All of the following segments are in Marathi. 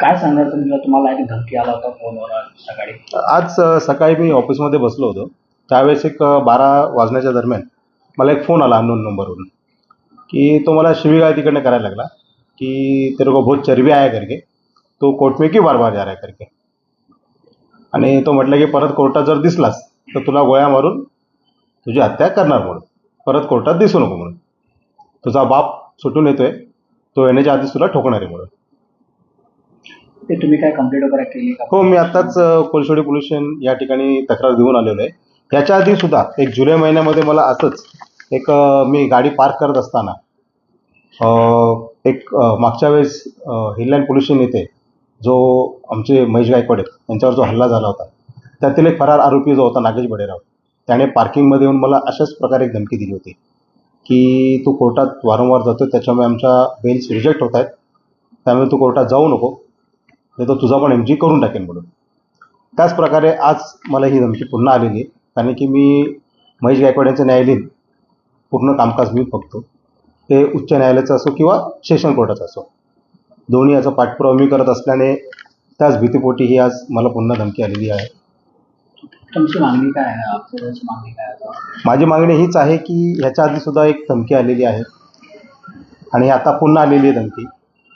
काय सांगणार तुम्ही? तुम्हाला एक धमकी आला होता फोनवर आज सकाळी? आज सकाळी मी ऑफिसमध्ये बसलो होतो. त्यावेळेस एक बारा वाजण्याच्या दरम्यान मला एक फोन आला अननोन नंबरवरून की तो मला शिवीगाळ तिकडनं करायला लागला की तेरे को बहुत चरबी आहे करके तो कोर्ट में क्यों बार बार जा रहा है करके? आणि तो म्हटलं की परत कोर्टात जर दिसलास तर तुला गोळ्या मारून तुझी हत्या करणार म्हणून. परत कोर्टात दिसू नको म्हणून. तुझा बाप सुटून येतोय तो येण्याच्या आधीच तुला ठोकणार आहे म्हणून. ते तुम्ही काय कंप्लेंट वगैरे केली का? हो मी आत्ताच अ, कोलशेडी पोलीस स्टेशन या ठिकाणी तक्रार देऊन आलेलो आहे. याच्या आधी सुद्धा एक जुलै महिन्यामध्ये मला असंच एक मी गाडी पार्क करत असताना एक मागच्या वेळेस हिलँड पोल्युशन येते येथे जो आमचे महेश गायकवाड आहेत त्यांच्यावर जो हल्ला झाला होता त्यातील एक फरार आरोपी जो होता नागेश बडेराव त्याने पार्किंगमध्ये येऊन मला अशाच प्रकारे एक धमकी दिली होती की तू कोर्टात वारंवार जातो त्याच्यामुळे आमच्या बेल्स रिजेक्ट होत आहेत त्यामुळे तू कोर्टात जाऊ नको नाही तर तुझा पण एम जी करून टाकेन म्हणून. त्याच प्रकारे आज मला ही धमकी पुन्हा आलेली आहे. कारण की मी महेश गायकवाड यांचं न्यायालयीन पूर्ण कामकाज मी बघतो. ते उच्च न्यायालयाचं असो किंवा सेशन कोर्टाचं असो. दोन्ही याचा पाठपुरावा मी करत असल्याने त्याच भीतीपोटी ही आज मला पुन्हा धमकी आलेली आहे. तुमची मागणी काय आहे? मागणी काय? माझी मागणी हीच आहे की ह्याच्या आधी सुद्धा एक धमकी आलेली आहे. आणि आता पुन्हा आलेली आहे धमकी.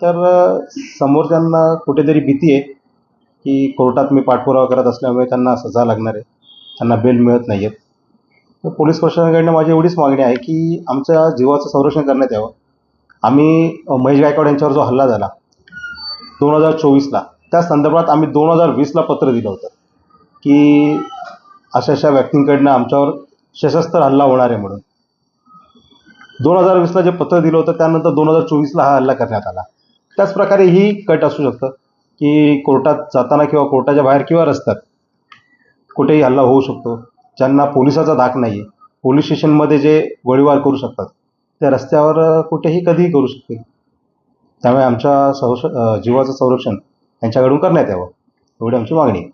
तर समोर समोरच्यांना कुठेतरी भीती आहे की कोर्टात मी पाठपुरावा करत असल्यामुळे त्यांना सजा लागणार आहे. त्यांना बेल मिळत नाही आहेत. तर पोलीस प्रशासनाकडनं माझी एवढीच मागणी आहे की आमच्या जीवाचं संरक्षण करण्यात यावं. आम्ही महेश गायकवाड यांच्यावर जो हल्ला झाला दोन हजार चोवीसला त्या संदर्भात आम्ही दोन हजार वीसला पत्र दिलं होतं की अशा अशा व्यक्तींकडनं आमच्यावर सशस्त्र हल्ला होणार आहे म्हणून. दोन हजार वीसला जे पत्र दिलं होतं त्यानंतर दोन हजार चोवीसला हा हल्ला करण्यात आला. त्याचप्रकारे ही कट असू शकतं की कोर्टात जाताना किंवा कोर्टाच्या बाहेर किंवा रस्त्यात कुठेही हल्ला होऊ शकतो ज्यांना पोलिसाचा धाक नाही आहे पोलीस स्टेशनमध्ये जे गोळीबार करू शकतात त्या रस्त्यावर कुठेही कधीही करू शकतील. त्यामुळे आमच्या संरक्षण जीवाचं संरक्षण यांच्याकडून करण्यात यावं. एवढी आमची मागणी आहे.